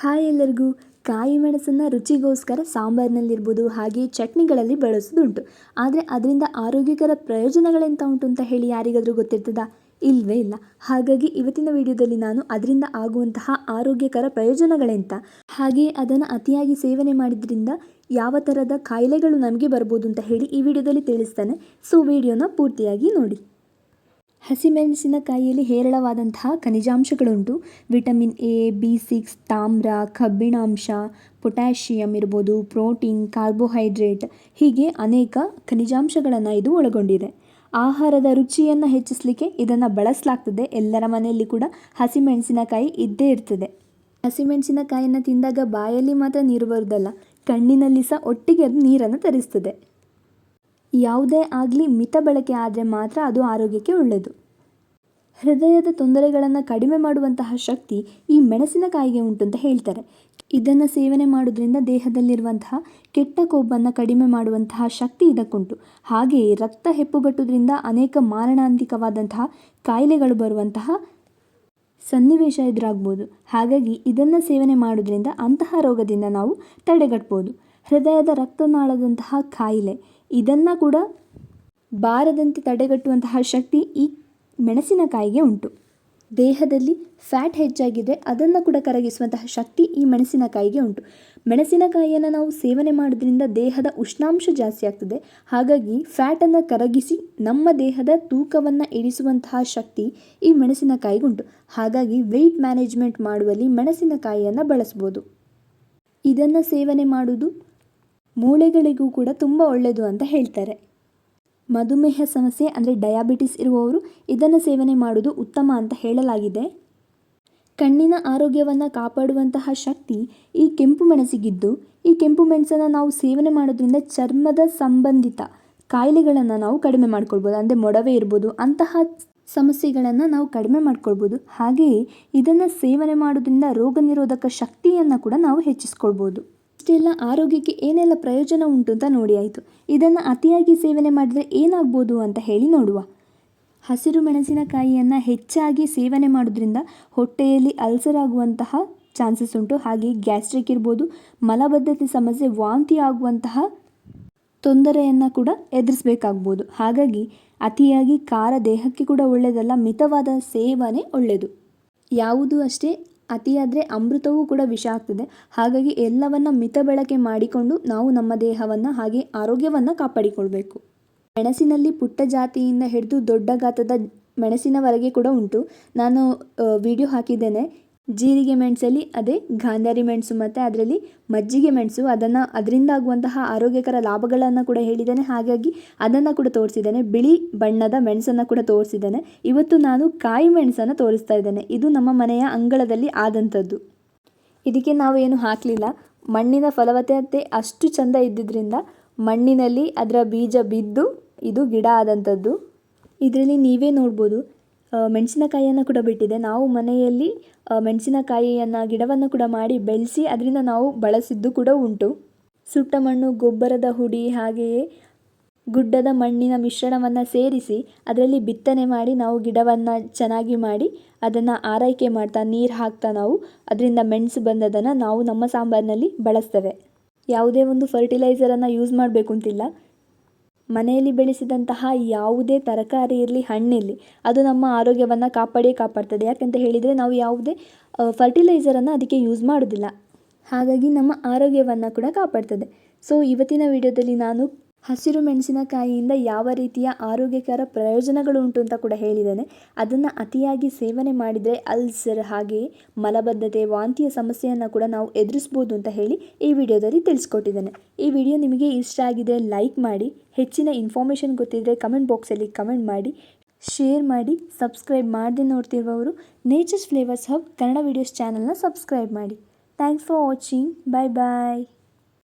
Hi ಎಲ್ಲರಿಗೂ. ಕಾಯಿ ಮೆಣಸನ್ನು ರುಚಿಗೋಸ್ಕರ ಸಾಂಬಾರಿನಲ್ಲಿರ್ಬೋದು, ಹಾಗೆ ಚಟ್ನಿಗಳಲ್ಲಿ ಬಳಸೋದುಂಟು. ಆದರೆ ಅದರಿಂದ ಆರೋಗ್ಯಕರ ಪ್ರಯೋಜನಗಳೆಂತ ಉಂಟು ಅಂತ ಹೇಳಿ ಯಾರಿಗಾದರೂ ಗೊತ್ತಿರ್ತದಾ? ಇಲ್ಲವೇ ಇಲ್ಲ. ಹಾಗಾಗಿ ಇವತ್ತಿನ ವಿಡಿಯೋದಲ್ಲಿ ನಾನು ಅದರಿಂದ ಆಗುವಂತಹ ಆರೋಗ್ಯಕರ ಪ್ರಯೋಜನಗಳೆಂತ, ಹಾಗೆ ಅದನ್ನು ಅತಿಯಾಗಿ ಸೇವನೆ ಮಾಡಿದ್ರಿಂದ ಯಾವ ಥರದ ಕಾಯಿಲೆಗಳು ನಮಗೆ ಬರ್ಬೋದು ಅಂತ ಹೇಳಿ ಈ ವಿಡಿಯೋದಲ್ಲಿ ತಿಳಿಸ್ತಾನೆ. ಸೊ ವಿಡಿಯೋನ ಪೂರ್ತಿಯಾಗಿ ನೋಡಿ. ಹಸಿಮೆಣಸಿನಕಾಯಿಯಲ್ಲಿ ಹೇರಳವಾದಂತಹ ಖನಿಜಾಂಶಗಳುಂಟು. ವಿಟಮಿನ್ ಎ, ಬಿ ಸಿಕ್ಸ್, ತಾಮ್ರ, ಕಬ್ಬಿಣಾಂಶ ಪೊಟ್ಯಾಷಿಯಮ್ ಇರ್ಬೋದು, ಪ್ರೋಟೀನ್, ಕಾರ್ಬೋಹೈಡ್ರೇಟ್ ಹೀಗೆ ಅನೇಕ ಖನಿಜಾಂಶಗಳನ್ನು ಇದು ಒಳಗೊಂಡಿದೆ. ಆಹಾರದ ರುಚಿಯನ್ನು ಹೆಚ್ಚಿಸಲಿಕ್ಕೆ ಇದನ್ನು ಬಳಸಲಾಗ್ತದೆ. ಎಲ್ಲರ ಮನೆಯಲ್ಲಿ ಕೂಡ ಹಸಿಮೆಣಸಿನಕಾಯಿ ಇದ್ದೇ ಇರ್ತದೆ. ಹಸಿಮೆಣಸಿನಕಾಯಿಯನ್ನು ತಿಂದಾಗ ಬಾಯಲ್ಲಿ ಮಾತ್ರ ನೀರು ಬರುವುದಲ್ಲ, ಕಣ್ಣಿನಲ್ಲಿ ಸಹ ಒಟ್ಟಿಗೆ ಅದು ನೀರನ್ನು ತರಿಸ್ತದೆ. ಯಾವುದೇ ಆಗಲಿ ಮಿತ ಬಳಕೆ ಆದರೆ ಮಾತ್ರ ಅದು ಆರೋಗ್ಯಕ್ಕೆ ಒಳ್ಳೆಯದು ಹೃದಯದ ತೊಂದರೆಗಳನ್ನು ಕಡಿಮೆ ಮಾಡುವಂತಹ ಶಕ್ತಿ ಈ ಮೆಣಸಿನಕಾಯಿಗೆ ಉಂಟು ಅಂತ ಹೇಳ್ತಾರೆ. ಇದನ್ನು ಸೇವನೆ ಮಾಡೋದ್ರಿಂದ ದೇಹದಲ್ಲಿರುವಂತಹ ಕೆಟ್ಟ ಕೊಬ್ಬನ್ನು ಕಡಿಮೆ ಮಾಡುವಂತಹ ಶಕ್ತಿ ಇದಕ್ಕುಂಟು. ಹಾಗೆಯೇ ರಕ್ತ ಹೆಪ್ಪುಗಟ್ಟುವುದರಿಂದ ಅನೇಕ ಮಾರಣಾಂತಿಕವಾದಂತಹ ಕಾಯಿಲೆಗಳು ಬರುವಂತಹ ಸನ್ನಿವೇಶ ಎದುರಾಗ್ಬೋದು. ಹಾಗಾಗಿ ಇದನ್ನು ಸೇವನೆ ಮಾಡೋದ್ರಿಂದ ಅಂತಹ ರೋಗದಿಂದ ನಾವು ತಡೆಗಟ್ಬೋದು. ಹೃದಯದ ರಕ್ತನಾಳದಂತಹ ಕಾಯಿಲೆ ಇದನ್ನು ಕೂಡ ಬಾರದಂತೆ ತಡೆಗಟ್ಟುವಂತಹ ಶಕ್ತಿ ಈ ಮೆಣಸಿನಕಾಯಿಗೆ ಉಂಟು. ದೇಹದಲ್ಲಿ ಫ್ಯಾಟ್ ಹೆಚ್ಚಾಗಿದ್ದರೆ ಅದನ್ನು ಕೂಡ ಕರಗಿಸುವಂತಹ ಶಕ್ತಿ ಈ ಮೆಣಸಿನಕಾಯಿಗೆ ಉಂಟು. ಮೆಣಸಿನಕಾಯಿಯನ್ನು ನಾವು ಸೇವನೆ ಮಾಡೋದ್ರಿಂದ ದೇಹದ ಉಷ್ಣಾಂಶ ಜಾಸ್ತಿ ಆಗ್ತದೆ. ಹಾಗಾಗಿ ಫ್ಯಾಟನ್ನು ಕರಗಿಸಿ ನಮ್ಮ ದೇಹದ ತೂಕವನ್ನು ಇಳಿಸುವಂತಹ ಶಕ್ತಿ ಈ ಮೆಣಸಿನಕಾಯಿಗುಂಟು ಹಾಗಾಗಿ ವೆಯ್ಟ್ ಮ್ಯಾನೇಜ್ಮೆಂಟ್ ಮಾಡುವಲ್ಲಿ ಮೆಣಸಿನಕಾಯಿಯನ್ನು ಬಳಸ್ಬೋದು. ಇದನ್ನು ಸೇವನೆ ಮಾಡುವುದು ಮೂಳೆಗಳಿಗೂ ಕೂಡ ತುಂಬ ಒಳ್ಳೆಯದು ಅಂತ ಹೇಳ್ತಾರೆ. ಮಧುಮೇಹ ಸಮಸ್ಯೆ ಅಂದರೆ ಡಯಾಬಿಟಿಸ್ ಇರುವವರು ಇದನ್ನು ಸೇವನೆ ಮಾಡುವುದು ಉತ್ತಮ ಅಂತ ಹೇಳಲಾಗಿದೆ. ಕಣ್ಣಿನ ಆರೋಗ್ಯವನ್ನು ಕಾಪಾಡುವಂತಹ ಶಕ್ತಿ ಈ ಕೆಂಪು ಮೆಣಸಿಗಿದ್ದು, ಈ ಕೆಂಪು ಮೆಣಸನ್ನು ನಾವು ಸೇವನೆ ಮಾಡೋದ್ರಿಂದ ಚರ್ಮದ ಸಂಬಂಧಿತ ಕಾಯಿಲೆಗಳನ್ನು ನಾವು ಕಡಿಮೆ ಮಾಡ್ಕೊಳ್ಬೋದು, ಅಂದರೆ ಮೊಡವೆ ಇರ್ಬೋದು, ಅಂತಹ ಸಮಸ್ಯೆಗಳನ್ನು ನಾವು ಕಡಿಮೆ ಮಾಡ್ಕೊಳ್ಬೋದು. ಹಾಗೆಯೇ ಇದನ್ನು ಸೇವನೆ ಮಾಡೋದ್ರಿಂದ ರೋಗ ನಿರೋಧಕ ಶಕ್ತಿಯನ್ನು ಕೂಡ ನಾವು ಹೆಚ್ಚಿಸ್ಕೊಳ್ಬೋದು. ಇಷ್ಟೆಲ್ಲ, ಆರೋಗ್ಯಕ್ಕೆ ಏನೆಲ್ಲ ಪ್ರಯೋಜನ ಉಂಟು ಅಂತ ನೋಡಿ ಆಯಿತು. ಇದನ್ನು ಅತಿಯಾಗಿ ಸೇವನೆ ಮಾಡಿದರೆ ಏನಾಗ್ಬೋದು ಅಂತ ಹೇಳಿ ನೋಡುವ. ಹಸಿರು ಮೆಣಸಿನಕಾಯಿಯನ್ನು ಹೆಚ್ಚಾಗಿ ಸೇವನೆ ಮಾಡೋದ್ರಿಂದ ಹೊಟ್ಟೆಯಲ್ಲಿ ಅಲ್ಸರ್ ಆಗುವಂತಹ ಚಾನ್ಸಸ್ ಉಂಟು. ಹಾಗೆ ಗ್ಯಾಸ್ಟ್ರಿಕ್ ಇರ್ಬೋದು, ಮಲಬದ್ಧತೆ ಸಮಸ್ಯೆ, ವಾಂತಿ ಆಗುವಂತಹ ತೊಂದರೆಯನ್ನು ಕೂಡ ಎದುರಿಸಬೇಕಾಗ್ಬೋದು. ಹಾಗಾಗಿ ಅತಿಯಾಗಿ ಖಾರ ದೇಹಕ್ಕೆ ಕೂಡ ಒಳ್ಳೆಯದಲ್ಲ ಮಿತವಾದ ಸೇವನೆ ಒಳ್ಳೆಯದು ಯಾವುದು ಅಷ್ಟೇ ಅತಿಯಾದರೆ ಅಮೃತವೂ ಕೂಡ ವಿಷ ಆಗ್ತದೆ. ಹಾಗಾಗಿ ಎಲ್ಲವನ್ನು ಮಿತ ಬಳಕೆ ಮಾಡಿಕೊಂಡು ನಾವು ನಮ್ಮ ದೇಹವನ್ನು ಹಾಗೆ ಆರೋಗ್ಯವನ್ನು ಕಾಪಾಡಿಕೊಳ್ಬೇಕು. ಮೆಣಸಿನಲ್ಲಿ ಪುಟ್ಟ ಜಾತಿಯಿಂದ ಹಿಡಿದು ದೊಡ್ಡ ಗಾತ್ರದ ಮೆಣಸಿನವರೆಗೆ ಕೂಡ ಉಂಟು. ನಾನು ವಿಡಿಯೋ ಹಾಕಿದ್ದೇನೆ. ಜೀರಿಗೆ ಮೆಣಸಲ್ಲಿ, ಅದೇ ಗಾಂಧಾರಿ ಮೆಣಸು ಮತ್ತು ಅದರಲ್ಲಿ ಮಜ್ಜಿಗೆ ಮೆಣಸು. ಅದನ್ನು ಅದರಿಂದ ಆಗುವಂತಹ ಆರೋಗ್ಯಕರ ಲಾಭಗಳನ್ನು ಕೂಡ ಹೇಳಿದ್ದೇನೆ. ಹಾಗಾಗಿ ಅದನ್ನು ಕೂಡ ತೋರಿಸಿದ್ದೇನೆ. ಬಿಳಿ ಬಣ್ಣದ ಮೆಣಸನ್ನು ಕೂಡ ತೋರಿಸಿದ್ದಾನೆ. ಇವತ್ತು ನಾನು ಕಾಯಿ ಮೆಣಸನ್ನು ತೋರಿಸ್ತಾ ಇದ್ದೇನೆ. ಇದು ನಮ್ಮ ಮನೆಯ ಅಂಗಳದಲ್ಲಿ ಆದಂಥದ್ದು. ಇದಕ್ಕೆ ನಾವು ಏನು ಹಾಕಲಿಲ್ಲ. ಮಣ್ಣಿನ ಫಲವತ್ತತೆ ಅಷ್ಟು ಚಂದ ಇದ್ದಿದ್ದರಿಂದ ಮಣ್ಣಿನಲ್ಲಿ ಅದರ ಬೀಜ ಬಿದ್ದು ಇದು ಗಿಡ ಆದಂಥದ್ದು. ಇದರಲ್ಲಿ ನೀವೇ ನೋಡ್ಬೋದು. ಮೆಣಸಿನಕಾಯಿಯನ್ನು ಕೂಡ ಬಿಟ್ಟಿದೆ. ನಾವು ಮನೆಯಲ್ಲಿ ಮೆಣಸಿನಕಾಯಿಯನ್ನು, ಗಿಡವನ್ನು ಕೂಡ ಮಾಡಿ ಬೆಳೆಸಿ ಅದರಿಂದ ನಾವು ಬಳಸಿದ್ದು ಕೂಡ ಉಂಟು. ಸುಟ್ಟ ಮಣ್ಣು, ಗೊಬ್ಬರದ ಹುಡಿ ಹಾಗೆಯೇ ಗುಡ್ಡದ ಮಣ್ಣಿನ ಮಿಶ್ರಣವನ್ನು ಸೇರಿಸಿ ಅದರಲ್ಲಿ ಬಿತ್ತನೆ ಮಾಡಿ ನಾವು ಗಿಡವನ್ನು ಚೆನ್ನಾಗಿ ಮಾಡಿ ಅದನ್ನು ಆರೈಕೆ ಮಾಡ್ತಾ, ನೀರು ಹಾಕ್ತಾ ನಾವು ಅದರಿಂದ ಮೆಣಸು ಬಂದದನ್ನು ನಾವು ನಮ್ಮ ಸಾಂಬಾರಿನಲ್ಲಿ ಬಳಸ್ತೇವೆ. ಯಾವುದೇ ಒಂದು ಫರ್ಟಿಲೈಸರನ್ನು ಯೂಸ್ ಮಾಡಬೇಕು ಅಂತಿಲ್ಲ ಮನೆಯಲ್ಲಿ ಬೆಳೆಸಿದಂತಹ ಯಾವುದೇ ತರಕಾರಿ ಇರಲಿ, ಹಣ್ಣಿರಲಿ, ಅದು ನಮ್ಮ ಆರೋಗ್ಯವನ್ನು ಕಾಪಾಡಿಯೇ ಕಾಪಾಡ್ತದೆ. ಯಾಕಂತ ಹೇಳಿದರೆ ನಾವು ಯಾವುದೇ ಫರ್ಟಿಲೈಸರನ್ನು ಅದಕ್ಕೆ ಯೂಸ್ ಮಾಡೋದಿಲ್ಲ. ಹಾಗಾಗಿ ನಮ್ಮ ಆರೋಗ್ಯವನ್ನು ಕೂಡ ಕಾಪಾಡ್ತದೆ. ಸೊ ಇವತ್ತಿನ ವಿಡಿಯೋದಲ್ಲಿ ನಾನು ಹಸಿರು ಮೆಣಸಿನಕಾಯಿಯಿಂದ ಯಾವ ರೀತಿಯ ಆರೋಗ್ಯಕರ ಪ್ರಯೋಜನಗಳು ಉಂಟು ಅಂತ ಕೂಡ ಹೇಳಿದ್ದೇನೆ. ಅದನ್ನು ಅತಿಯಾಗಿ ಸೇವನೆ ಮಾಡಿದರೆ ಅಲ್ಸರ್ ಹಾಗೆಯೇ ಮಲಬದ್ಧತೆ, ವಾಂತಿಯ ಸಮಸ್ಯೆಯನ್ನು ಕೂಡ ನಾವು ಎದುರಿಸ್ಬೋದು ಅಂತ ಹೇಳಿ ಈ ವಿಡಿಯೋದಲ್ಲಿ ತಿಳಿಸ್ಕೊಟ್ಟಿದ್ದೇನೆ. ಈ ವಿಡಿಯೋ ನಿಮಗೆ ಇಷ್ಟ ಆಗಿದೆ ಲೈಕ್ ಮಾಡಿ, ಹೆಚ್ಚಿನ ಇನ್ಫಾರ್ಮೇಷನ್ ಗೊತ್ತಿದ್ದರೆ ಕಮೆಂಟ್ ಬಾಕ್ಸಲ್ಲಿ ಕಮೆಂಟ್ ಮಾಡಿ, ಶೇರ್ ಮಾಡಿ, ಸಬ್ಸ್ಕ್ರೈಬ್ ಮಾಡದೆ ನೋಡ್ತಿರುವವರು nature's flavours hub Kannada videos ಚಾನಲ್ನ ಸಬ್ಸ್ಕ್ರೈಬ್ ಮಾಡಿ. Thanks for watching. Bye bye